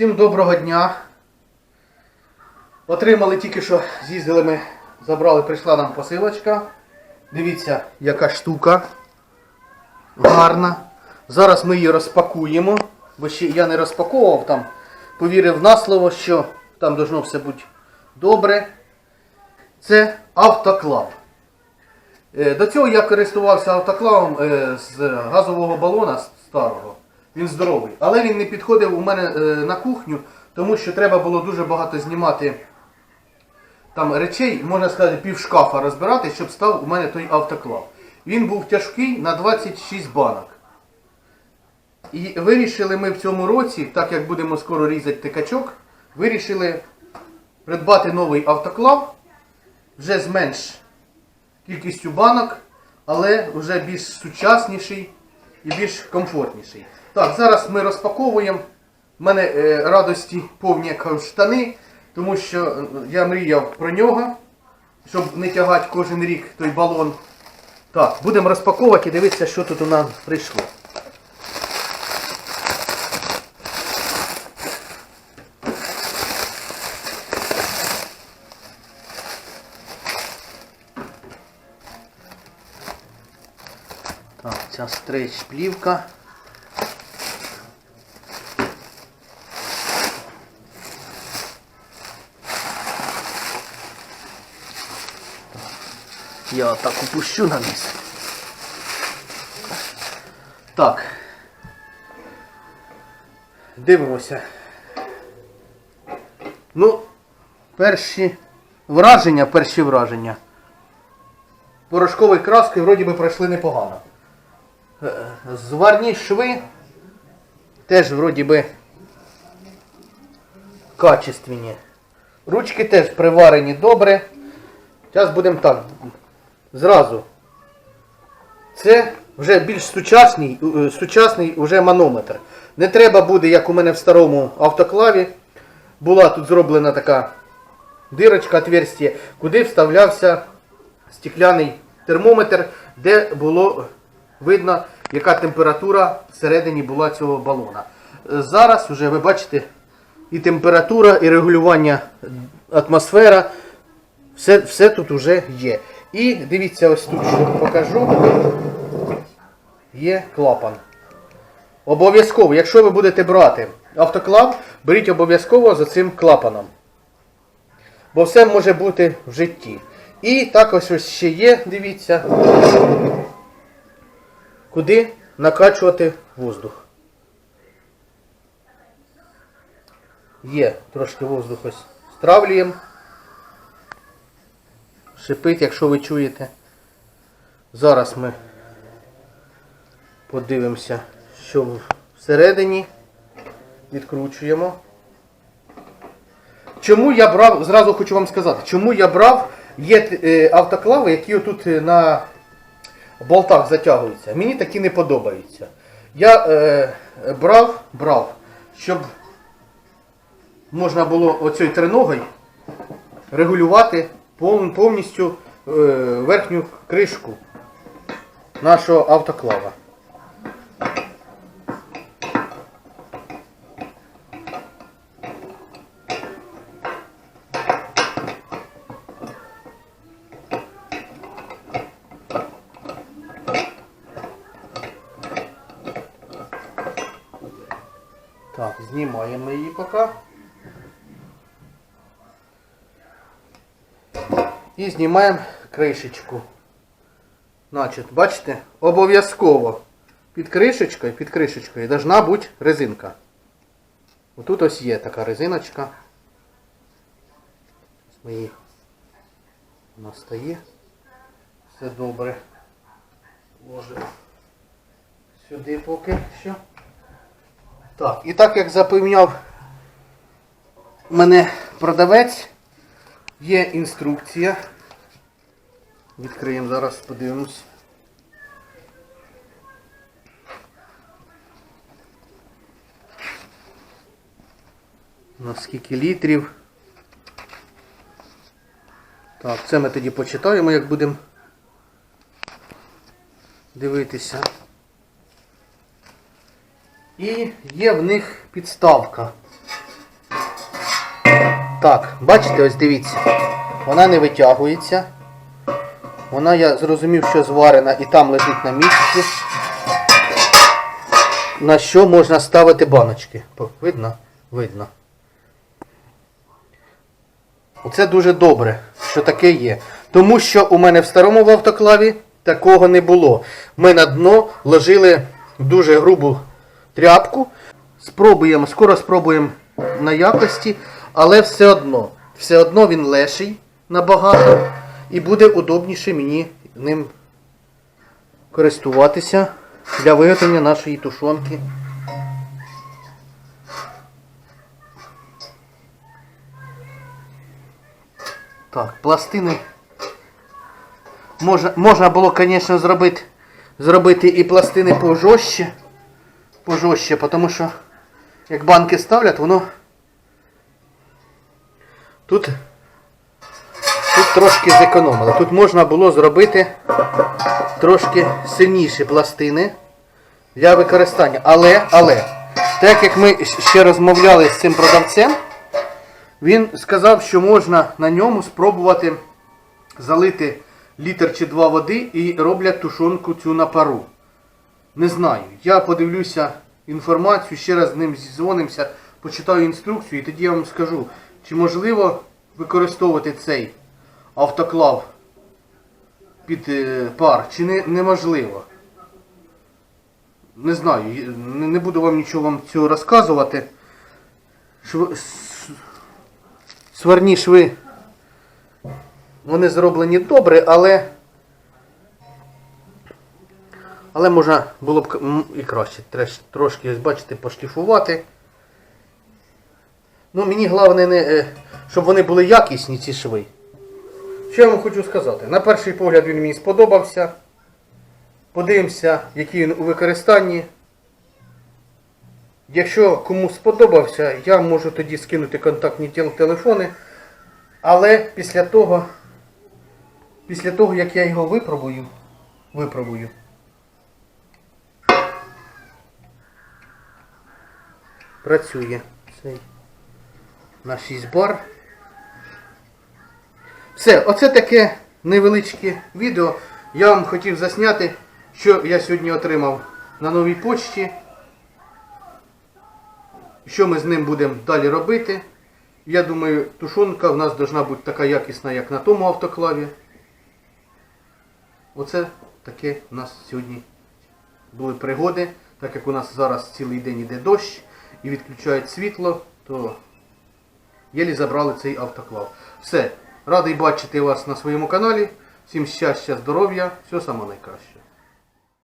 Всім доброго дня. Отримали тільки що, з'їздили ми, забрали, прийшла нам посилочка. Дивіться, яка штука. Гарна. Зараз ми її розпакуємо, бо ще я не розпаковував там. Повірив на слово, що там должно все бути добре. Це автоклав. Е, До цього я користувався автоклавом е, з газового балона старого. Він здоровий. Але він не підходив у мене е, на кухню, тому що треба було дуже багато знімати там речей, можна сказати, пів шкафа розбирати, щоб став у мене той автоклав. Він був тяжкий на 26 банок. І вирішили ми в цьому році, так як будемо скоро різати тикачок, вирішили придбати новий автоклав вже з менш кількістю банок, але вже більш сучасніший і більш комфортніший. Так, зараз ми розпаковуємо. У мене е, радості повні штани, тому що е, я мріяв про нього, щоб не тягати кожен рік той балон. Так, будемо розпаковувати і дивитися, що тут у нас прийшло. Так, ця стрейч плівка. Я так упущу на низ. Так. Дивимося. Ну, перші враження, перші враження. Порошкової краски вроді би пройшли непогано. Е, Зварні шви теж вроді би качественні. Ручки теж приварені добре. Зараз будемо так. Зразу. Це вже більш сучасний, е, сучасний уже манометр. Не треба буде, як у мене в старому автоклаві, була тут зроблена така дирочка, отверстие, куди вставлявся стекляний термометр, де було видно, яка температура всередині була цього балона. Е, Зараз вже ви бачите і температура, і регулювання атмосфера, все, все тут вже є. І дивіться, ось тут що покажу. Є клапан. Обов'язково, якщо ви будете брати автоклав, беріть обов'язково за цим клапаном. Бо все може бути в житті. І також ось ще є, дивіться, куди накачувати воздух. Є трошки воздух ось стравлюємо. Шипить, якщо ви чуєте. Зараз ми подивимося, що всередині. Відкручуємо. Чому я брав, зразу хочу вам сказати, чому я брав, є е, автоклави, які отут е, на болтах затягуються. Мені такі не подобаються. Я е, брав, брав, щоб можна було оцею триногою регулювати повністю е, верхню кришку нашого автоклава. Так, знімаємо її поки. І знімаємо кришечку. Значить, бачите, обов'язково під кришечкою, під кришечкою должна бути резинка. Отут ось є така резиночка. Ми її вона стає. Все добре. Ложимо сюди поки що. Так, і так як запевняв мене продавець, є інструкція. Відкриємо зараз, подивимось. На скільки літрів. Так, це ми тоді почитаємо, як будемо дивитися. І є в них підставка. Так, бачите, ось дивіться. Вона не витягується. Вона, я зрозумів, що зварена і там лежить на місці. На що можна ставити баночки? Видно? Видно. Це дуже добре, що таке є. Тому що у мене в старому в автоклаві такого не було. Ми на дно ложили дуже грубу тряпку. Спробуємо, скоро спробуємо на якості, але все одно, все одно він леший набагато і буде удобніше мені ним користуватися для виготовлення нашої тушонки. Так, пластини. Можна, можна було, звісно, зробити, зробити і пластини пожорстче. Пожорстче, тому що як банки ставлять, воно тут, тут трошки зекономили. Тут можна було зробити трошки сильніші пластини для використання. Але, але, так як ми ще розмовляли з цим продавцем, він сказав, що можна на ньому спробувати залити літр чи два води і роблять тушонку цю на пару. Не знаю. Я подивлюся інформацію, ще раз з ним зізвонимося, почитаю інструкцію і тоді я вам скажу, чи можливо використовувати цей автоклав під е, пар, чи не, неможливо. Не знаю, не, буду вам нічого вам цього розказувати. Шв- Сварні шви, вони зроблені добре, але але можна було б і краще. Трошки, ось бачите, пошліфувати. Ну, мені головне, не, е, щоб вони були якісні, ці шви. Що я вам хочу сказати? На перший погляд він мені сподобався. Подивимося, який він у використанні. Якщо кому сподобався, я можу тоді скинути контактні телефони. Але після того, після того, як я його випробую, випробую. Працює цей на 6 бар. Все, оце таке невеличке відео. Я вам хотів засняти, що я сьогодні отримав на новій почті. Що ми з ним будемо далі робити. Я думаю, тушонка в нас повинна бути така якісна, як на тому автоклаві. Оце таке у нас сьогодні були пригоди. Так як у нас зараз цілий день іде дощ і відключають світло, то єлі забрали цей автоклав. Все. Радий бачити вас на своєму каналі. Всім щастя, здоров'я, всього самого найкращого.